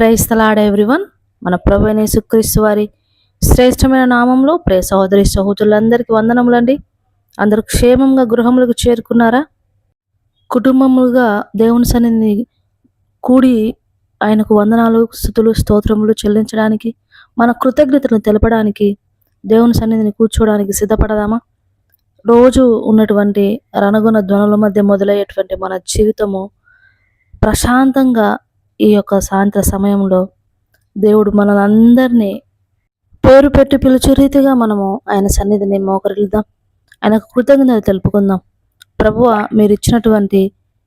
ప్రైస్తలాడ everyone మన ప్రభువైన సుక్రీస్తు వారి శ్రేష్టమైన నామంలో ప్రే సహోదరి సహోదరులందరికీ వందనములండి. అందరూ క్షేమంగా గృహములకు చేరుకున్నారా? కుటుంబములుగా దేవుని సన్నిధిని కూడి ఆయనకు వందనాలు స్థుతులు స్తోత్రములు చెల్లించడానికి మన కృతజ్ఞతను తెలపడానికి దేవుని సన్నిధిని కూర్చోవడానికి సిద్ధపడదామా? రోజు ఉన్నటువంటి రణగుణ ధ్వనుల మధ్య మొదలయ్యేటువంటి మన జీవితము ప్రశాంతంగా ఈ యొక్క సాయంత్ర సమయంలో దేవుడు మనలందరినీ పేరు పెట్టి పిలుచు రీతిగా మనము ఆయన సన్నిధిని మోకరిల్దాం ఆయనకు కృతజ్ఞత తెలుపుకుందాం. ప్రభువ మీరు ఇచ్చినటువంటి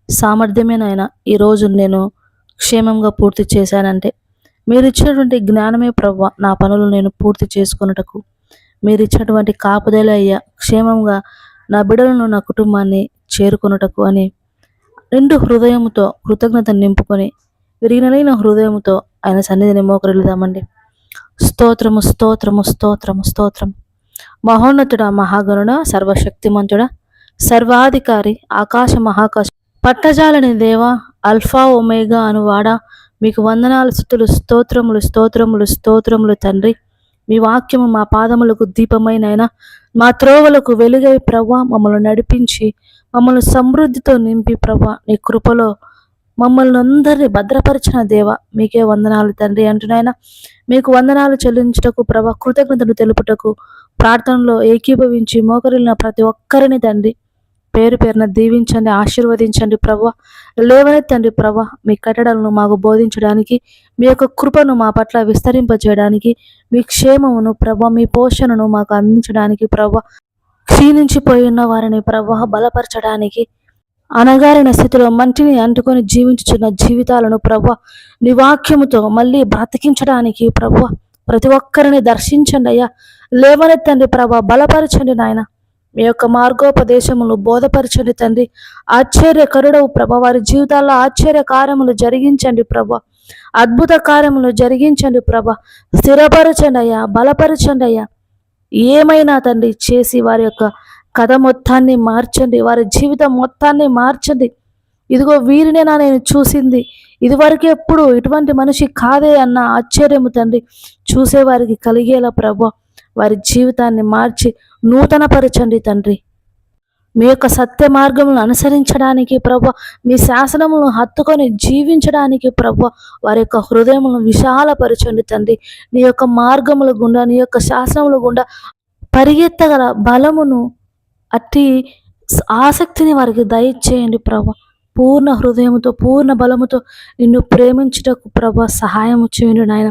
సామర్థ్యమే నాయన ఈరోజు నేను క్షేమంగా పూర్తి చేశానంటే మీరు ఇచ్చినటువంటి జ్ఞానమే ప్రభు నా పనులు నేను పూర్తి చేసుకున్నటకు మీరు ఇచ్చినటువంటి కాపుదల అయ్యా క్షేమంగా నా బిడలను నా కుటుంబాన్ని చేరుకొనుటకు అని రెండు హృదయముతో కృతజ్ఞత నింపుకొని విరిగినలైన హృదయముతో ఆయన సన్నిధిని మోకరిల్దామండి స్తోత్రము స్తోత్రము స్తోత్రము స్తోత్రం. మహోన్నతుడ మహాగణుడ సర్వశక్తిమంతుడ సర్వాధికారి ఆకాశ మహాకాశ. పట్టజాలని దేవా అల్ఫా ఒమేగా అనువాడా. మీకు వందనాలు స్థుతులు స్తోత్రములు స్తోత్రములు స్తోత్రములు తండ్రి. మీ వాక్యము మా పాదములకు దీపమైనైనా మా త్రోవలకు వెలుగై ప్రవ్వ మమ్మల్ని నడిపించి మమ్మల్ని సమృద్ధితో నింపి ప్రవ్వ. నీ కృపలో మమ్మల్ని అందరినీ భద్రపరిచిన దేవ మీకే వందనాలు తండ్రి అంటున్నాయన మీకు వందనాలు చెల్లించుటకు ప్రభ కృతజ్ఞతను తెలుపుటకు ప్రార్థనలో ఏకీభవించి మోకరిల్లిన ప్రతి ఒక్కరిని తండ్రి. పేరు పేరున దీవించండి ఆశీర్వదించండి ప్రభ. లేవనెత్తండి ప్రభ మీ కట్టడలను మాకు బోధించడానికి మీ యొక్క కృపను మా పట్ల విస్తరింపజేయడానికి మీ క్షేమమును ప్రభ మీ పోషణను మాకు అందించడానికి ప్రభ. క్షీణించిపోయి ఉన్న వారిని ప్రభ బలపరచడానికి అనగారిన స్థితిలో మంటిని అంటుకొని జీవించుచున్న జీవితాలను ప్రభు నివాక్యముతో మళ్ళీ బ్రతికించడానికి ప్రభు ప్రతి ఒక్కరిని దర్శించండి అయ్యా. లేవనెత్తండి ప్రభ బలపరచండి నాయన. మీ యొక్క మార్గోపదేశములు బోధపరచండి తండ్రి. ఆశ్చర్యకరుడవు ప్రభ వారి జీవితాల్లో ఆశ్చర్య కార్యములు జరిగించండి ప్రభ. అద్భుత కార్యములు జరిగించండి ప్రభ. స్థిరపరచండి అయ్యా బలపరచండి అయ్యా. ఏమైనా తండ్రి చేసి వారి యొక్క కథ మొత్తాన్ని మార్చండి వారి జీవితం మొత్తాన్ని మార్చండి. ఇదిగో వీరినే నా నేను చూసింది. ఇదివరకు ఎప్పుడు ఇటువంటి మనిషి కాదే అన్న ఆశ్చర్యము తండ్రి. చూసేవారికి కలిగేలా ప్రభు వారి జీవితాన్ని మార్చి నూతనపరచండి తండ్రి. మీ యొక్క సత్య మార్గములను అనుసరించడానికి ప్రభు మీ శాసనములను హత్తుకొని జీవించడానికి ప్రభు వారి యొక్క హృదయములను విశాలపరచండి తండ్రి. నీ యొక్క మార్గముల గుండా నీ యొక్క శాసనముల గుండా పరిగెత్తగల బలమును అట్టి ఆసక్తిని వారికి దయచేయండి ప్రభా. పూర్ణ హృదయంతో పూర్ణ బలముతో నిన్ను ప్రేమించుటకు ప్రభ సహాయము చేయండి నాయన.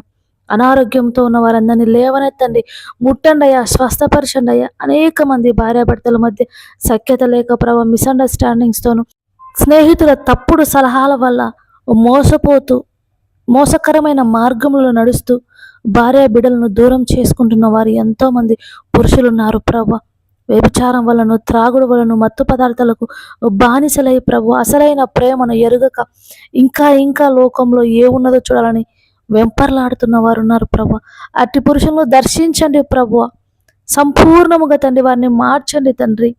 అనారోగ్యంతో ఉన్న వారందరినీ లేవనెత్తండి. ముట్టండి అయ్యా స్వస్థపరచండి అయ్యా. అనేక మంది భార్యాభర్తల మధ్య సఖ్యత లేక ప్రభ మిస్అండర్స్టాండింగ్స్తోను స్నేహితుల తప్పుడు సలహాల వల్ల మోసపోతూ మోసకరమైన మార్గములో నడుస్తూ భార్య బిడలను దూరం చేసుకుంటున్న వారు ఎంతోమంది పురుషులున్నారు ప్రభా. వ్యభిచారం వలను త్రాగుడు వలను మత్తు పదార్థాలకు బానిసలై ప్రభు అసలైన ప్రేమను ఎరుగక ఇంకా ఇంకా లోకంలో ఏమున్నదో చూడాలని వెంపర్లాడుతున్న వారు ఉన్నారు ప్రభు. అట్టి పురుషులను దర్శించండి ప్రభు. సంపూర్ణముగా తండ్రి వారిని మార్చండి తండ్రి.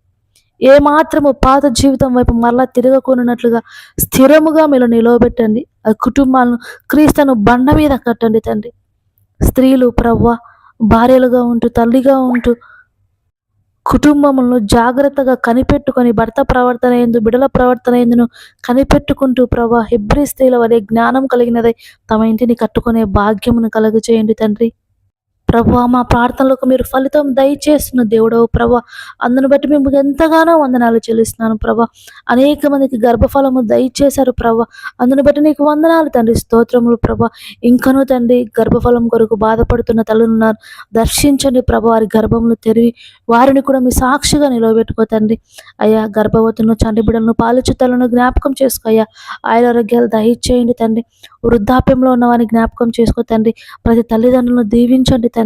ఏ మాత్రము పాత జీవితం వైపు మరలా తిరగకున్నట్లుగా స్థిరముగా మీరు నిలవబెట్టండి. ఆ కుటుంబాలను క్రీస్తును బండ మీద కట్టండి తండ్రి. స్త్రీలు ప్రవ్వ భార్యలుగా ఉంటూ తల్లిగా ఉంటూ కుటుంబములను జాగ్రత్తగా కనిపెట్టుకొని భర్త ప్రవర్తన ఎందు బిడల ప్రవర్తన ఎందును కనిపెట్టుకుంటూ ప్రభా హెబ్రి స్త్రీల వలె జ్ఞానం కలిగినదై. తమ ఇంటిని కట్టుకునే భాగ్యమును కలుగు చేయండి తండ్రి. ప్రభా మా ప్రార్థనలకు మీరు ఫలితం దయచేస్తున్న దేవుడవు ప్రభా అందును బట్టి మేము ఎంతగానో వందనాలు చెల్లిస్తున్నాను ప్రభా. అనేక మందికి గర్భఫలము దయచేశారు ప్రభా. అందును బట్టి నీకు వందనాలు తండ్రి స్తోత్రములు ప్రభా. ఇంకనూ తండ్రి గర్భఫలం కొరకు బాధపడుతున్న తల్లులున్నారు. దర్శించండి ప్రభ వారి గర్భములు తెరివి. వారిని కూడా మీ సాక్షిగా నిలవబెట్టుకో తండ్రి. అయ్యా గర్భవతులను చండిబిడలను పాలుచితలను జ్ఞాపకం చేసుకో అయ్యా. ఆయురారోగ్యాలు దయచేయండి తండ్రి. వృద్ధాప్యంలో ఉన్న వారిని జ్ఞాపకం చేసుకో తండ్రి. ప్రతి తల్లిదండ్రులను దీవించండి తండ్రి.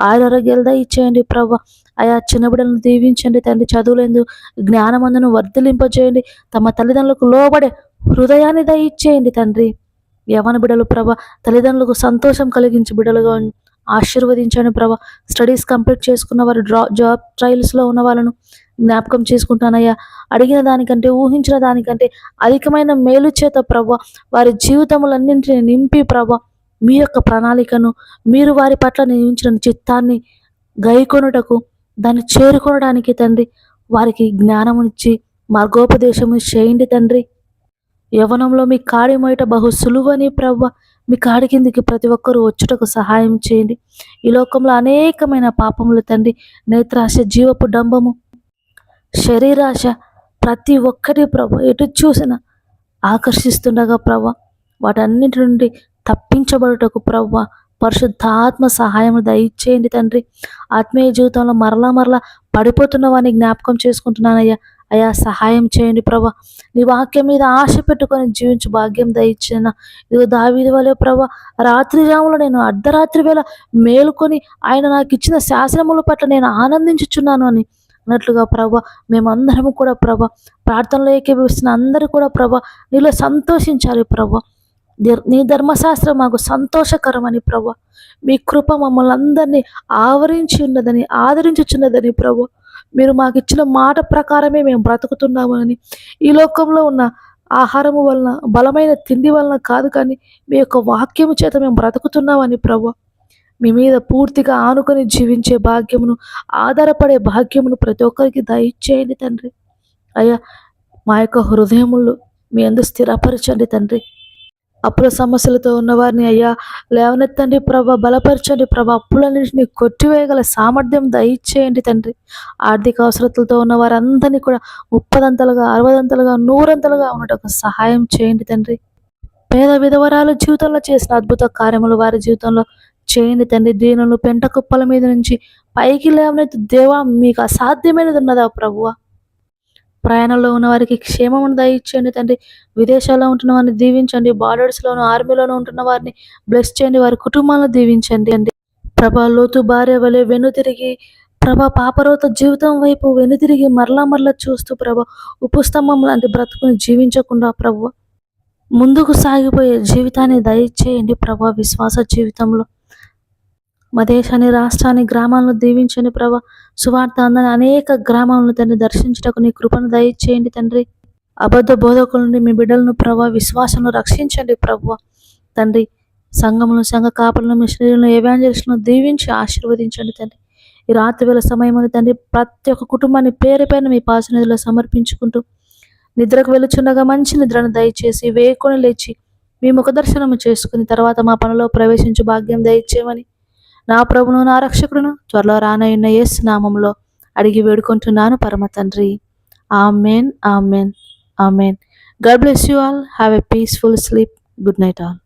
ఆయురారోగ్యాలు ఇచ్చేయండి ప్రభా. ఆయా చిన్న బిడ్డలను దీవించండి తండ్రి. చదువులేందు జ్ఞానమందును వర్ధలింపజేయండి. తమ తల్లిదండ్రులకు లోబడే హృదయాన్ని దయచేయండి తండ్రి. యవన బిడ్డలు ప్రభ తల్లిదండ్రులకు సంతోషం కలిగించి బిడ్డలుగా ఆశీర్వదించండి ప్రభ. స్టడీస్ కంప్లీట్ చేసుకున్న వారు డ్రా జాబ్ ట్రయల్స్లో ఉన్న వాళ్ళను జ్ఞాపకం చేసుకుంటానయ్యా. అడిగిన దానికంటే ఊహించిన దానికంటే అధికమైన మేలు చేత ప్రభ వారి జీవితములన్నింటినీ నింపి ప్రభ మీ యొక్క ప్రణాళికను మీరు వారి పట్ల నియమించిన చిత్తాన్ని గైకొనుటకు దాన్ని చేరుకోవడానికి తండ్రి వారికి జ్ఞానమునిచ్చి మార్గోపదేశము చేయండి తండ్రి. యవనంలో మీ కాడి మొయట బహు సులువని ప్రవ్వ మీ కాడి కిందికి ప్రతి ఒక్కరూ వచ్చుటకు సహాయం చేయండి. ఈ లోకంలో అనేకమైన పాపములు తండ్రి నేత్రాశ జీవపు డంబము శరీరాశ ప్రతి ఒక్కటి ప్రభు ఎటు చూసిన ఆకర్షిస్తుండగా ప్రభ వాటన్నిటి నుండి తప్పించబడుటకు ప్రవ్వ పరిశుద్ధాత్మ సహాయం దయచేయండి తండ్రి. ఆత్మీయ జీవితంలో మరలా మరలా పడిపోతున్న వారిని జ్ఞాపకం చేసుకుంటున్నానయ్యా. అయ్యా సహాయం చేయండి ప్రభా నీ వాక్యం మీద ఆశ పెట్టుకొని జీవించు భాగ్యం దయచిన ఇదిగో దావీది వలే ప్రభా రాత్రి జాములో నేను అర్ధరాత్రి వేళ మేలుకొని ఆయన నాకు ఇచ్చిన శాసనముల పట్ల నేను ఆనందించుచున్నాను అని అన్నట్లుగా ప్రభ మేమందరము కూడా ప్రభ ప్రార్థనలో ఏకీభవిస్తున్న అందరూ కూడా ప్రభ నీలో సంతోషించాలి ప్రభ నీ ధర్మశాస్త్రం మాకు సంతోషకరమని ప్రభ. మీ కృప మమ్మల్ని అందరినీ ఆవరించి ఉన్నదని ఆదరించుచున్నదని ప్రభు. మీరు మాకు ఇచ్చిన మాట ప్రకారమే మేము బ్రతుకుతున్నామని ఈ లోకంలో ఉన్న ఆహారము వలన బలమైన తిండి వలన కాదు కానీ మీ యొక్క వాక్యము చేత మేము బ్రతుకుతున్నామని ప్రభు. మీ మీద పూర్తిగా ఆనుకొని జీవించే భాగ్యమును ఆధారపడే భాగ్యమును ప్రతి ఒక్కరికి దయచేయండి తండ్రి. అయ్యా మా యొక్క హృదయములు మీ అందు స్థిరపరచండి తండ్రి. అప్పుల సమస్యలతో ఉన్నవారిని అయ్యా లేవనెత్తండి ప్రభా బలపరచండి ప్రభా అప్పులన్నింటినీ కొట్టివేయగల సామర్థ్యం దయచేయండి తండ్రి. ఆర్థిక అవసరతలతో ఉన్న వారందరినీ కూడా ముప్పదంతలుగా అరవదంతలుగా నూరంతలుగా ఉండటం సహాయం చేయండి తండ్రి. పేద విధవరాలు జీవితంలో చేసిన అద్భుత కార్యములు వారి జీవితంలో చేయండి తండ్రి. దీనులు పెంట కుప్పల మీద నుంచి పైకి లేవనైతే దేవా మీకు అసాధ్యమైనది ఉన్నదా ప్రభువా? ప్రయాణంలో ఉన్న వారికి క్షేమమును దయచేయండి తండ్రి. విదేశాల్లో ఉంటున్న వారిని దీవించండి. బార్డర్స్లోను ఆర్మీలోను ఉంటున్న వారిని బ్లెస్ చేయండి. వారి కుటుంబాలను దీవించండి అండి ప్రభా లోతు భార్య వలె వెనుతిరిగి ప్రభా పాపరోత జీవితం వైపు వెనుతిరిగి మరలా మరలా చూస్తూ ప్రభా ఉపస్తంభం లాంటి బ్రతుకుని జీవించకుండా ప్రభు ముందుకు సాగిపోయే జీవితాన్ని దయచేయండి ప్రభా విశ్వాస జీవితంలో. మా దేశాన్ని రాష్ట్రాన్ని గ్రామాలను దీవించండి ప్రభా. సువార్త అందని అనేక గ్రామాలను తండ్రి దర్శించుటకు నీ కృపను దయచేయండి తండ్రి. అబద్ధ బోధకుల నుండి మీ బిడ్డలను ప్రభా విశ్వాసంలో రక్షించండి ప్రభు. తండ్రి సంఘములను సంఘ కాపులను మిషనరీలను ఏవాంజలిస్టులను దీవించి ఆశీర్వదించండి తండ్రి. ఈ రాత్రి వేళ సమయం ఉంది తండ్రి. ప్రతి ఒక్క కుటుంబాన్ని పేరు పైన మీ పాసనిధిలో సమర్పించుకుంటూ నిద్రకు వెలుచుండగా మంచి నిద్రను దయచేసి వేకొని లేచి మీ ముఖ దర్శనము చేసుకుని తర్వాత మా పనిలో ప్రవేశించు భాగ్యం దయచేయమని నా ప్రభును నా రక్షకుడును త్వరలో రానయ్యున్న యేసు నామంలో అడిగి వేడుకుంటున్నాను పరమ తండ్రి. Amen amen amen. God bless you all. Have a peaceful sleep. Good night all.